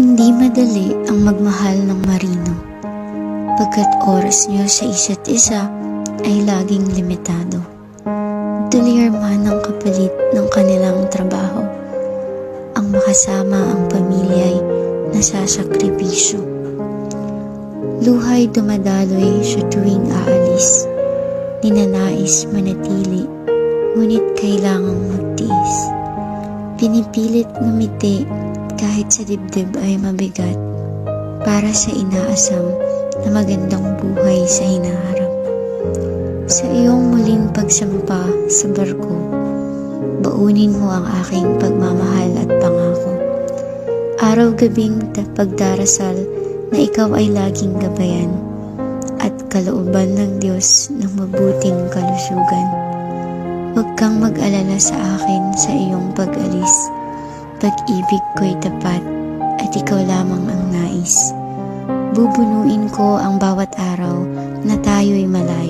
Hindi madali ang magmahal ng marino, pagkat oras niyo sa isa't isa ay laging limitado. Dolyar man ang kapalit ng kanilang trabaho. Ang makasama ang pamilya ay nasasakripisyo. Luhay dumadaloy sa tuwing aalis. Ninanais manatili, ngunit kailangang magtiis. Pinipilit ngumiti kahit sa dibdib ay mabigat para sa inaasam na magandang buhay sa hinaharap. Sa iyong muling pagsampa sa barko, baunin mo ang aking pagmamahal at pangako. Araw-gabing da- pagdarasal na ikaw ay laging gabayan at kalooban ng Diyos ng mabuting kalusugan. Kang mag-alala sa akin sa iyong pag-alis. Pag-ibig ko'y tapat at ikaw lamang ang nais. Bubunuin ko ang bawat araw na tayo'y malayo